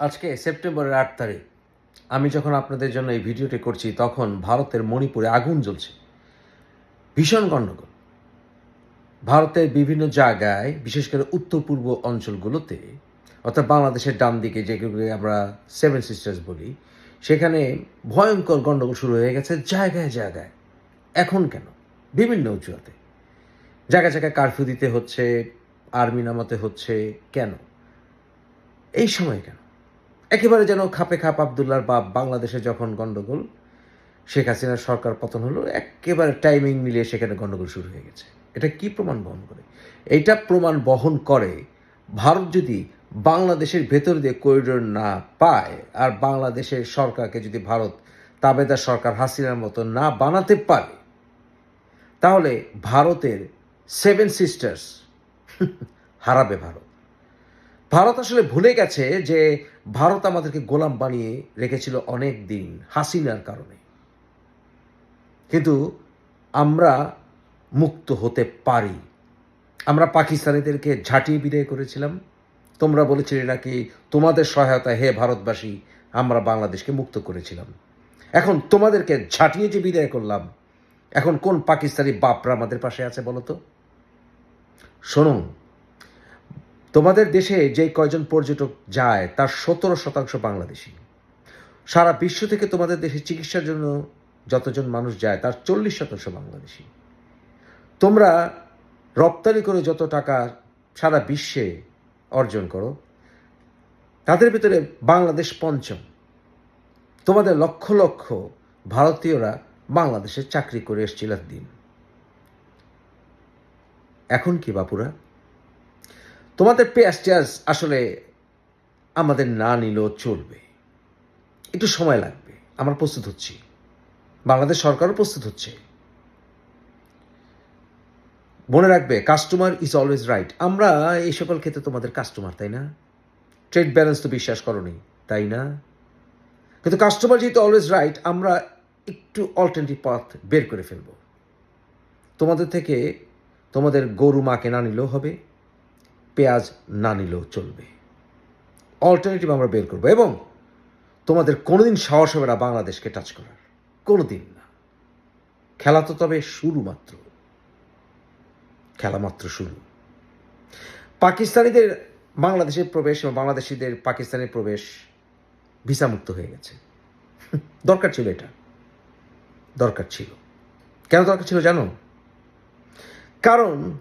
আজকে সেপ্টেম্বরের আট তারিখ। আমি যখন আপনাদের জন্য এই ভিডিওটি করছি, তখন ভারতের মণিপুরে আগুন জ্বলছে। ভীষণ গণ্ডগোল। ভারতের বিভিন্ন জায়গায়, বিশেষ করে উত্তর পূর্ব অঞ্চলগুলোতে, অর্থাৎ বাংলাদেশের ডান দিকে যেগুলোকে আমরা সেভেন সিস্টার্স বলি, সেখানে ভয়ঙ্কর গণ্ডগোল শুরু হয়ে গেছে জায়গায় জায়গায়। এখন কেন? বিভিন্ন অজুহাতে জায়গায় জায়গায় কারফিউ দিতে হচ্ছে, আর্মি নামাতে হচ্ছে। কেন? এই সময় কেন? একেবারে যেন খাপে খাপ আবদুল্লার বাপ বাংলাদেশে যখন গণ্ডগোল শেখ হাসিনার সরকার পতন হলো, একেবারে টাইমিং মিলিয়ে সেখানে গণ্ডগোল শুরু হয়ে গেছে। এটা কি প্রমাণ বহন করে? এইটা প্রমাণ বহন করে ভারত যদি বাংলাদেশের ভেতর দিয়ে করিডোর না পায় আর বাংলাদেশের সরকারকে যদি ভারত তাবেদার সরকার হাসিনার মতো না বানাতে পারে, তাহলে ভারতের সেভেন সিস্টার্স হারাবে ভারত। ভারত আসলে ভুলে গেছে যে ভারত আমাদেরকে গোলাম বানিয়ে রেখেছিল অনেক দিন হাসিনার কারণে। কিন্তু আমরা মুক্ত হতে পারি। আমরা পাকিস্তানিদেরকে ঝাঁটিয়ে বিদায় করেছিলাম। তোমরা বলেছিলে নাকি, তোমাদের সহায়তায় হে ভারতবাসী, আমরা বাংলাদেশকে মুক্ত করেছিলাম। এখন তোমাদেরকে ঝাঁটিয়ে যে বিদায় করলাম, এখন কোন পাকিস্তানি বাপরা আমাদের পাশে আছে বলো তো? শোনুন তোমাদের দেশে যে কয়জন পর্যটক যায়, তার সতেরো শতাংশ বাংলাদেশি। সারা বিশ্ব থেকে তোমাদের দেশে চিকিৎসার জন্য যতজন মানুষ যায়, তার চল্লিশ শতাংশ বাংলাদেশি। তোমরা রপ্তানি করে যত টাকা সারা বিশ্বে অর্জন করো, তাদের ভিতরে বাংলাদেশ পঞ্চম। তোমাদের লক্ষ লক্ষ ভারতীয়রা বাংলাদেশে চাকরি করে এসছিল দিন এখন কি বাপুরা? তোমাদের পেঁয়াজ আসলে আমাদের না নিলেও চলবে। একটু সময় লাগবে। আমরা প্রস্তুত হচ্ছি। বাংলাদেশ সরকারও প্রস্তুত হচ্ছে। মনে রাখবে কাস্টমার ইজ অলওয়েজ রাইট আমরা এই সকল ক্ষেত্রে তোমাদের কাস্টমার তাই না? ট্রেড ব্যালেন্স তো বিশ্বাস করনি, তাই না? কিন্তু কাস্টমার যেহেতু অলওয়েজ রাইট আমরা একটু অল্টারনেটিভ পথ বের করে ফেলব। তোমাদের থেকে তোমাদের গরু মাকে না নিলেও হবে। পেঁয়াজ না নিলেও চলবে। অল্টারনেটিভ আমরা বের করব এবং তোমাদের কোনোদিন সাহস হবে না বাংলাদেশকে টাচ করার। কোনোদিন না। খেলা তো তবে শুরু মাত্র। খেলা মাত্র শুরু। পাকিস্তানিদের বাংলাদেশের প্রবেশ এবং বাংলাদেশিদের পাকিস্তানের প্রবেশ ভিসামুক্ত হয়ে গেছে। দরকার ছিল এটা। দরকার ছিল। কেন দরকার ছিল জানো? কারণ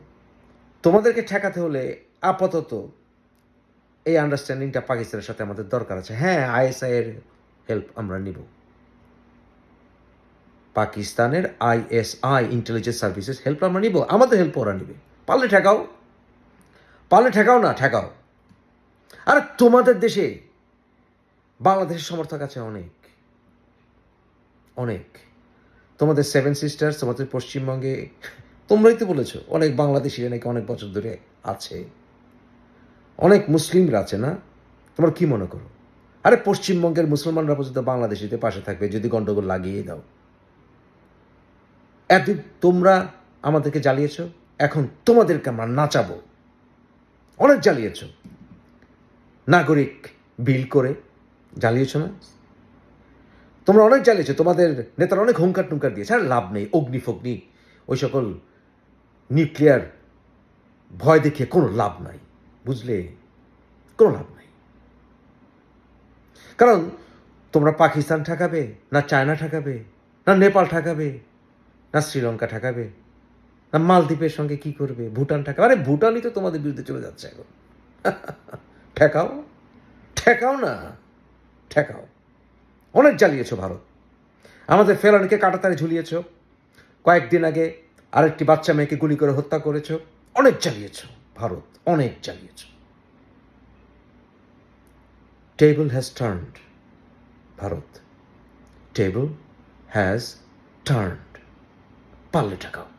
তোমাদেরকে ঠেকাতে হলে আপাতত এই আন্ডারস্ট্যান্ডিংটা পাকিস্তানের সাথে আমাদের দরকার আছে। হ্যাঁ আইএসআই এর হেল্প আমরা নিব। পাকিস্তানের আইএসআই ইন্টেলিজেন্স সার্ভিসেস হেল্প আমরা নিব। আমাদের হেল্প ওরা নিবে। পারলে ঠেকাও। পারলে ঠেকাও না, ঠেকাও। আর তোমাদের দেশে বাংলাদেশের সমর্থক আছে অনেক। অনেক। তোমাদের সেভেন সিস্টার্স তোমাদের পশ্চিমবঙ্গে, তোমরাই তো বলেছ, অনেক বাংলাদেশিরা নাকি অনেক বছর ধরে আছে। অনেক মুসলিমরা আছে না? তোমরা কি মনে করো? আরে পশ্চিমবঙ্গের মুসলমানরা পর্যন্ত বাংলাদেশিদের পাশে থাকবে, যদি গন্ডগোল লাগিয়ে দাও। এতদিন তোমরা আমাদেরকে জ্বালিয়েছ, এখন তোমাদেরকে আমরা নাচাবো। অনেক জ্বালিয়েছ। নাগরিক বিল করে জ্বালিয়েছ না? তোমরা অনেক জ্বালিয়েছো, তোমাদের নেতারা অনেক হুঙ্কার টুঙ্কার দিয়েছে, আর লাভ নেই, অগ্নি ফগ্নি, ওই সকল নিউক্লিয়ার ভয় দেখিয়ে কোনো লাভ নাই। বুঝলে কোনো লাভ নাই। কারণ তোমরা পাকিস্তান ঠেকাবে, না চায়না ঠেকাবে, না নেপাল ঠেকাবে, না শ্রীলঙ্কা ঠেকাবে, না মালদ্বীপের সঙ্গে কি করবে, ভুটান ঠেকাবে। আরে ভুটানই তো তোমাদের বিরুদ্ধে চলে যাচ্ছে এখন। ঠেকাও ঠেকাও না, ঠেকাও। অনেক জ্বালিয়েছ ভারত। আমাদের ফেলানিকে কাটাতারে ঝুলিয়েছ। কয়েকদিন আগে আরেকটি বাচ্চা মেয়েকে গুলি করে হত্যা করেছ। অনেক জ্বালিয়েছ। ভারত অনেক চালিয়েছে। Table has turned Bharat. Table has turned পাল্লে ঠেকাও